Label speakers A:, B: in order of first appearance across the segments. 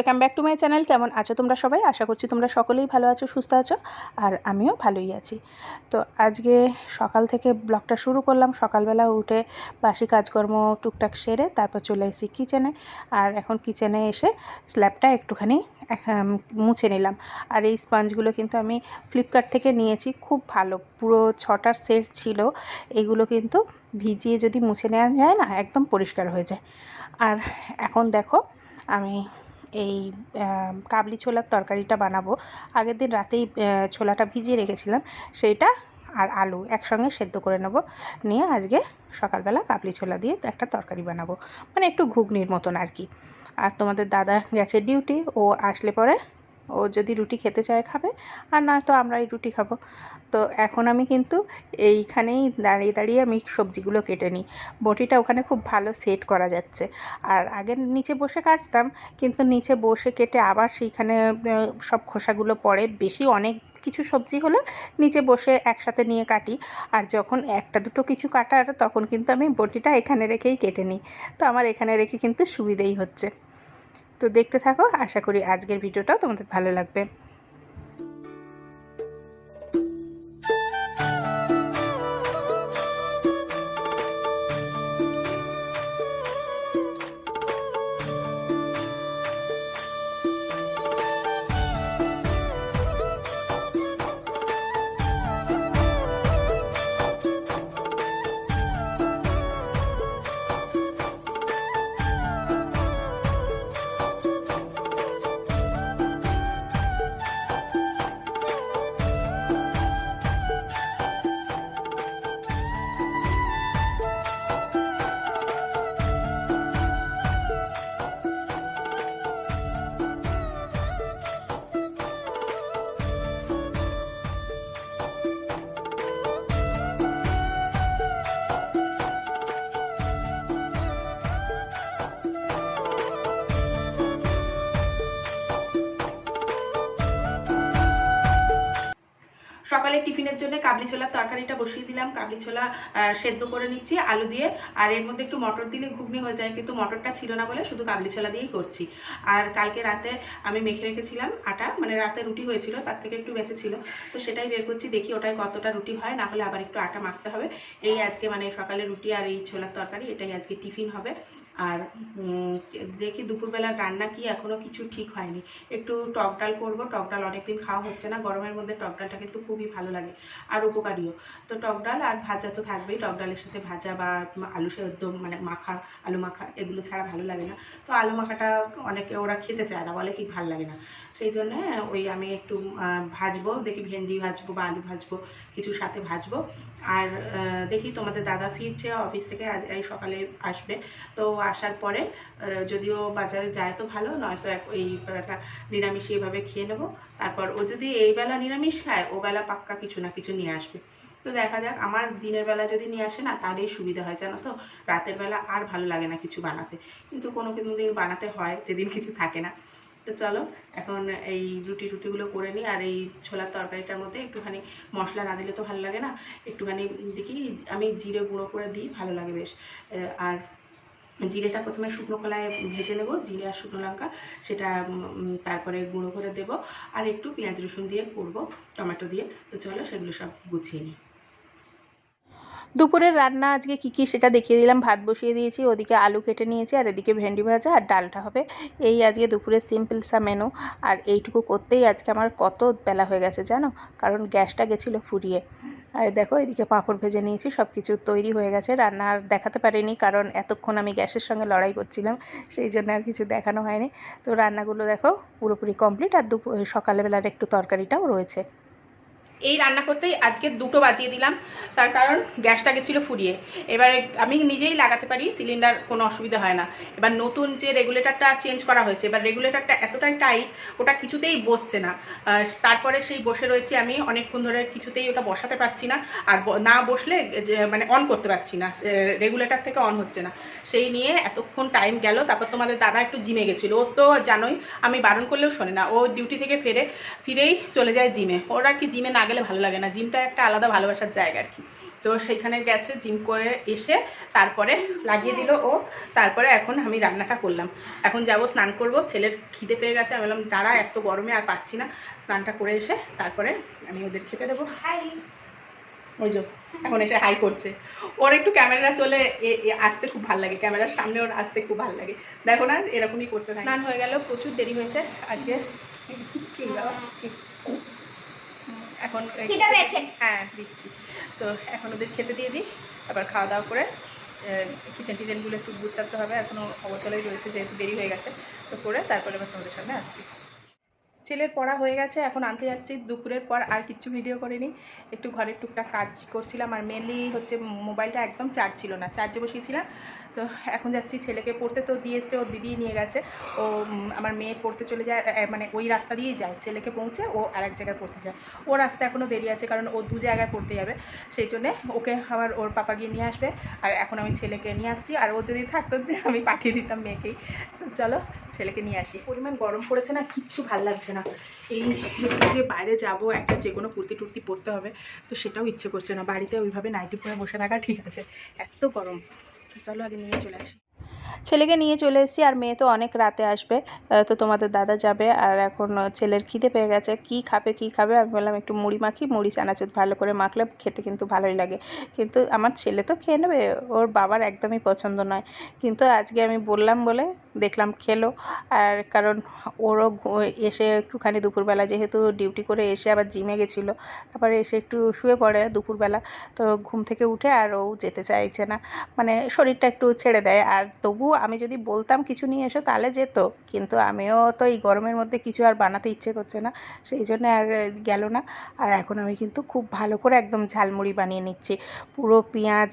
A: Welcome back to my channel কেমন আছো তোমরা সবাই? আশা করছি তোমরা সকলেই ভালো আছো, সুস্থ আছো, আর আমিও ভালোই আছি। তো আজকে সকাল থেকে ব্লগটা শুরু করলাম। সকালবেলা উঠে বাসি কাজকর্ম টুকটাক সেরে তারপর চলে এসেছি কিচেনে আর এখন কিচেনে এসে স্ল্যাবটা একটুখানি মুছে নিলাম। আর এই স্পঞ্জগুলো কিন্তু আমি ফ্লিপকার্ট থেকে নিয়েছি। খুব ভালো, পুরো ছটার সেট ছিল। এগুলো কিন্তু ভিজিয়ে যদি মুছে নেওয়া যায় না, একদম পরিষ্কার হয়ে যায়। আর এখন দেখো, আমি এই কাবলি ছোলার তরকারিটা বানাবো। আগের দিন রাতেই ছোলাটা ভিজিয়ে রেখেছিলাম, সেইটা আর আলু একসঙ্গে সেদ্ধ করে নেব। নিয়ে আজকে সকালবেলা কাবলি ছোলা দিয়ে একটা তরকারি বানাবো। মানে একটু ঘুগনির মতন আর কি। আর তোমাদের দাদা গেছে ডিউটি, ও আসলে পরে ও যদি রুটি খেতে চায় খাবে, আর না নয়তো আমরাই রুটি খাব। তো এখন আমি কিন্তু এইখানেই দাঁড়িয়ে দাঁড়িয়ে আমি সবজিগুলো কেটে নিই। বটিটা ওখানে খুব ভালো সেট করা যাচ্ছে। আর আগে নিচে বসে কাটতাম, কিন্তু নিচে বসে কেটে আবার সেইখানে সব খোসাগুলো পড়ে বেশি অনেক কিছু সবজি হলে নিচে বসে একসাথে নিয়ে কাটি। আর যখন একটা দুটো কিছু কাটার, তখন কিন্তু আমি বটিটা এখানে রেখেই কেটে নিই। তো আমার এখানে রেখে কিন্তু সুবিধেই হচ্ছে। তো দেখতে থাকো। আশা করি আজকের ভিডিওটাও তোমাদের ভালো লাগবে। সকালে টিফিনের জন্য কাবলি ছোলার তরকারিটা বসিয়ে দিলাম। কাবলি ছোলা সেদ্ধ করে নিচ্ছি, আলু দিয়ে। আর এর মধ্যে একটু মটর দিলে ঘুগনি হয়ে যায়, কিন্তু মটরটা ছিল না বলে শুধু কাবলি ছোলা দিয়েই করছি। আর কালকে রাতে আমি মেখে রেখেছিলাম আটা মানে রাতে রুটি হয়েছিল, তার থেকে একটু বেঁচে ছিল। তো সেটাই বের করছি, দেখি ওটাই কতটা রুটি হয়, না হলে আবার একটু আটা মাখতে হবে। এই আজকে মানে সকালে রুটি আর এই ছোলার তরকারি, এটাই আজকে টিফিন হবে। আর দেখি দুপুরবেলা রান্না কি এখনও কিছু ঠিক হয়নি। একটু টক ডাল করব, টক ডাল অনেকদিন খাওয়া হচ্ছে না, গরমের মধ্যে টক ডালটা কিন্তু খুবই ভালো। লাগে আর উপকারীও। তো টক ডাল আর ভাজা তো থাকবেই, টক ডালের সাথে ভাজা বা আলু সেদ্ধ মানে মাখা, আলু মাখা এগুলো ছাড়া ভালো লাগে না। তো আলু মাখাটা অনেকে ওরা খেতে চায় না, বলে কি ভালো লাগে না। সেই জন্য ওই আমি একটু ভাজবো, দেখি ভেন্ডি ভাজবো বা আলু ভাজবো, কিছু সাথে ভাজবো। আর দেখি তোমাদের দাদা ফিরছে অফিস থেকে এই সকালে আসবে। তো আসার পরে যদিও বাজারে যায় তো ভালো, নয়তো এক ওই একটা নিরামিষ এভাবে খেয়ে নেব। তারপর ও যদি এই বেলা নিরামিষ খায়, ও বেলা পাক্কা কিছু না কিছু নিয়ে আসবে। তো দেখা যাক, আমার দিনের বেলা যদি নিয়ে আসে না তাহলেই সুবিধা হয়, জানো তো? রাতের বেলা আর ভালো লাগে না কিছু বানাতে। কিন্তু কোনো কোনো দিন বানাতে হয়, যেদিন কিছু থাকে না। তো চলো, এখন এই রুটি রুটিগুলো করে নিই, আর এই ছোলার তরকারিটার মধ্যে একটুখানি মশলা না দিলে তো ভালো লাগে না। একটুখানি দেখি, আমি জিরে গুঁড়ো করে দিই, ভালো লাগে বেশ। আর জিরেটা প্রথমে শুকনো কলায় ভেজে নেব, জিরে আর শুকনো লঙ্কা, সেটা তারপরে গুঁড়ো করে দেব, আর একটু পেঁয়াজ রসুন দিয়ে করব, টমেটো দিয়ে। তো চলো সেগুলো সব গুছিয়ে নিই। দুপুরের রান্না আজকে কী কী সেটা দেখিয়ে দিলাম। ভাত বসিয়ে দিয়েছি, ওদিকে আলু কেটে নিয়েছি, আর এদিকে ভেন্ডি ভাজা আর ডালটা হবে। এই আজকে দুপুরের সিম্পল সা মেনু আর এইটুকু করতেই আজকে আমার কত বেলা হয়ে গেছে জানো? কারণ গ্যাসটা গেছিল ফুরিয়ে। আর দেখো, এদিকে পাঁপড় ভেজে নিয়েছি সব কিছু তৈরি হয়ে গেছে। রান্না আর দেখাতে পারিনি, কারণ এতক্ষণ আমি গ্যাসের সঙ্গে লড়াই করছিলাম, সেই জন্য আর কিছু দেখানো হয়নি। তো রান্নাগুলো দেখো পুরোপুরি কমপ্লিট আর দুপুর সকালবেলার একটু তরকারিটাও রয়েছে। এই রান্না করতেই আজকে দুটো বাজিয়ে দিলাম। তার কারণ গ্যাসটা গেছিল ফুরিয়ে। এবারে আমি নিজেই লাগাতে পারি, সিলিন্ডার কোনো অসুবিধা হয় না। এবার নতুন যে রেগুলেটরটা চেঞ্জ করা হয়েছে, এবার রেগুলেটরটা এতটাই টাইট ওটা কিছুতেই বসছে না। তারপরে সেই বসে রয়েছি আমি, অনেকক্ষণ ধরে কিছুতেই ওটা বসাতে পারছি না। আর না বসলে মানে অন করতে পারছি না। রেগুলেটর থেকে অন হচ্ছে না। সেই নিয়ে এতক্ষণ টাইম গেল, তারপর তোমাদের দাদা একটু জিমে গেছিল। ও তো জানোই, আমি বারণ করলেও শোনে না। ও ডিউটি থেকে ফেরে, ফিরেই চলে যায় জিমে ওর কি জিমে না গেলে ভালো লাগে না। জিমটা একটা আলাদা ভালোবাসার জায়গা আর কি। তো সেইখানে গেছে জিম করে এসে তারপরে লাগিয়ে দিল ও। তারপরে এখন আমি রান্নাটা করলাম। এখন যাব স্নান করব। ছেলের খিদে পেয়ে গেছে। আমি বললাম তারা এত গরমে আর পাচ্ছি না। স্নানটা করে এসে তারপরে আমি ওদের খেতে দেবো।
B: হাই
A: ওই যে এখন এসে হাই করছে। ওর একটু ক্যামেরা চলে আসতে খুব ভালো লাগে। ক্যামেরার সামনে ওর আসতে খুব ভালো লাগে। দেখো না এরকমই করতে স্নান হয়ে গেল প্রচুর দেরি হয়েছে। আজকে কি বাবা? এখন। হ্যাঁ দিচ্ছি। তো এখন ওদের খেতে দিয়ে দিই আবার খাওয়া দাওয়া করে কিচেন টিচেনগুলো একটু গুছাতে হবে এখনও অবচলেই রয়েছে যেহেতু দেরি হয়ে গেছে তো করে তারপরে আবার তোমাদের সামনে আসছি। ছেলের পড়া হয়ে গেছে এখন আনতে যাচ্ছি দুপুরের পর আর কিচ্ছু ভিডিও করিনি একটু ঘরের টুকটাক কাজ করছিলাম আর মেনলি হচ্ছে মোবাইলটা একদম চার্জ ছিল না চার্জে বসিয়েছিলাম তো এখন যাচ্ছি ছেলেকে পড়তে, তো দিয়ে এসছে, ওর দিদি নিয়ে গেছে। ও আমার মেয়ে পড়তে চলে যায় মানে ওই রাস্তা দিয়েই যায়। ছেলেকে পৌঁছে ও আর এক জায়গায় পড়তে যায়। ও রাস্তা এখনও দেরি আছে, কারণ ও দু জায়গায় পড়তে যাবে। সেই জন্যে ওকে আবার ওর পাপা গিয়ে নিয়ে আসবে। আর এখন আমি ছেলেকে নিয়ে আসছি। আর ও যদি থাকতো, আমি পাঠিয়ে দিতাম মেয়েকেই। চলো, ছেলেকে নিয়ে আসি। পরিমাণ গরম পড়েছে না, কিচ্ছু ভালো লাগছে না। এই যে বাইরে যাব, একটা যে কোনো কুর্তি টুর্তি পরতে হবে, তো সেটাও ইচ্ছে করছে না। বাড়িতে ওইভাবে নাইটি পরে বসে থাকা ঠিক আছে। এত গরম। চলো আগে নিয়ে চলে আসি। ছেলেকে নিয়ে চলে এসেছি, আর মেয়ে তো অনেক রাতে আসবে। তো তোমাদের দাদা যাবে, আর এখন ছেলের খিদে পেয়ে গেছে। কি খাবে কি খাবে? আমি বললাম, একটু মুড়ি মাখি, মুড়ি, চানাচুর ভালো করে মাখলে খেতে কিন্তু ভালোই লাগে। কিন্তু আমার ছেলে তো খেয়ে নেবে, ওর বাবার একদমই পছন্দ নয়। কিন্তু আজকে আমি বললাম বলে দেখলাম খেলো। আর কারণ ওরও এসে একটুখানি দুপুরবেলা যেহেতু ডিউটি করে এসে আবার জিমে গেছিল। তারপরে এসে একটু শুয়ে পড়ে দুপুরবেলা। তো ঘুম থেকে উঠে আর ও যেতে চাইছে না। মানে শরীরটা একটু ছেড়ে দেয়। আর তবু আমি যদি বলতাম কিছু নিয়ে এসো তাহলে যেত। কিন্তু আমিও তো এই গরমের মধ্যে কিছু আর বানাতে ইচ্ছে করছে না। সেই জন্য আর গেল না। আর এখন আমি কিন্তু খুব ভালো করে একদম ঝালমুড়ি বানিয়ে নিচ্ছি। পুরো পেঁয়াজ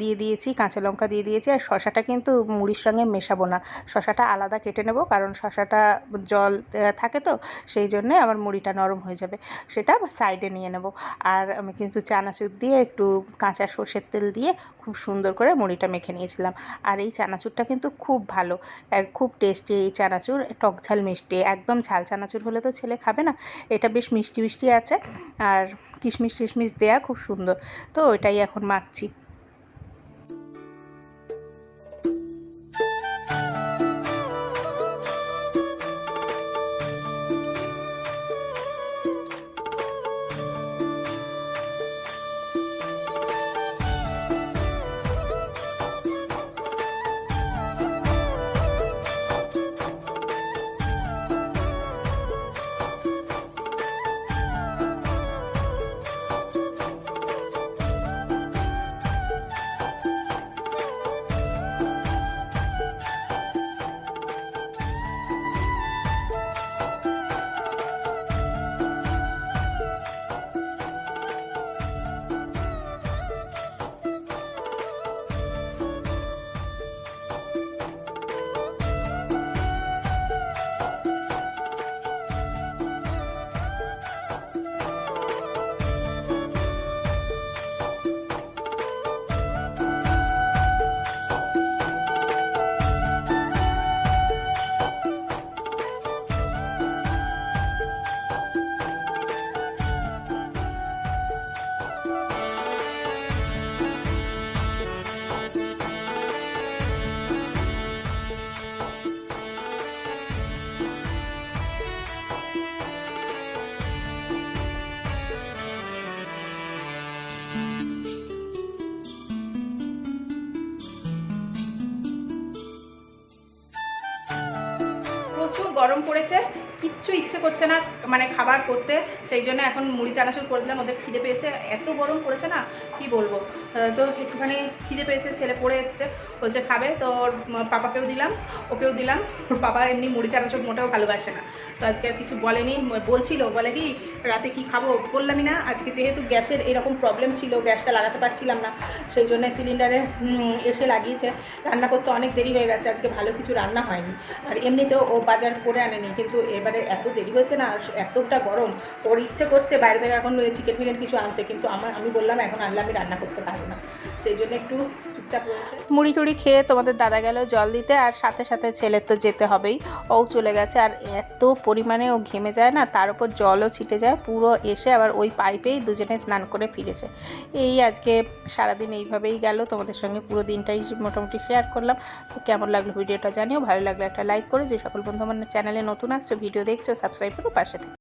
A: দিয়ে দিয়েছি, কাঁচা লঙ্কা দিয়ে দিয়েছি। আর শশাটা কিন্তু মুড়ির সঙ্গে মেশাবো না। শশাটা আলাদা কেটে নেব, কারণ শশাটা জল থাকে তো, সেই জন্যে আমার মুড়িটা নরম হয়ে যাবে। সেটা সাইডে নিয়ে নেব। আর আমি কিন্তু চানাচুর দিয়ে একটু কাঁচা সর্ষের তেল দিয়ে খুব সুন্দর করে মুড়িটা মেখে নিয়েছিলাম। আর এই চানাচুরটা কিন্তু খুব ভালো খুব টেস্টি এই চানাচুর। টক ঝাল মিষ্টি, একদম ঝাল চানাচুর হলে তো ছেলে খাবে না। এটা বেশ মিষ্টি মিষ্টি আছে, আর কিশমিশ টিশমিশ দেয়া খুব সুন্দর। তো ওইটাই এখন মাখছি। গরম পড়েছে কিচ্ছু ইচ্ছে করছে না। মানে খাবার করতে, সেই জন্য এখন মুড়ি চানাচুর করে দিলাম, ওদের খিদে পেয়েছে, এত গরম পড়েছে না, কি বলব? তো একটুখানি খিদে পেয়েছে, ছেলে পড়ে এসছে, বলছে খাবে, তো ওর পাপাকেও দিলাম, ওকেও দিলাম, ওর পাপা এমনি মুড়ি চানাচুর মোটেও ভালোবাসে না। তো আজকে আর কিছু বলেনি, বলছিল, বলে কি, রাতে কি খাব? বললামই না, আজকে যেহেতু গ্যাসের এরকম প্রবলেম ছিল, গ্যাসটা লাগাতে পারছিলাম না, সেই জন্য সিলিন্ডারে এসে লাগিয়েছে, রান্না করতে অনেক দেরি হয়ে গেছে, আজকে ভালো কিছু রান্না হয়নি। আর এমনিতেও ও বাজার করে আনেনি, কিন্তু এবারে এত দেরি হয়েছে না এতটা গরম ওর ইচ্ছে করছে, বাইরে থেকে এখন চিকেন ফিকেন কিছু আনতে, কিন্তু আমার, আমি বললাম, এখন আনলে আমি রান্না করতে পারব না। সেই জন্য একটু চুপচাপ রয়েছে। মুড়ি টুড়ি খেয়ে তোমাদের দাদা গেল জল দিতে, আর সাথে সাথে ছেলের তো যেতে হবেই। ও চলে গেছে, আর এত পরিমাণে ও ঘেমে যায় না, তার উপর জলও ছিটে যায়, পুরো এসে আবার ওই পাইপেই দুজনে স্নান করে ফিরেছে। এই আজকে সারাদিন এইভাবেই গেল, তোমাদের সঙ্গে পুরো দিনটাই মোটামুটি শেয়ার করলাম। তো কেমন লাগল ভিডিওটা জানিও, ভালো লাগল একটা লাইক করে, যে সকল বন্ধু আমার চ্যানেলে নতুন আসছো, ভিডিও দেখছ সাবস্ক্রাইব করো, পাশে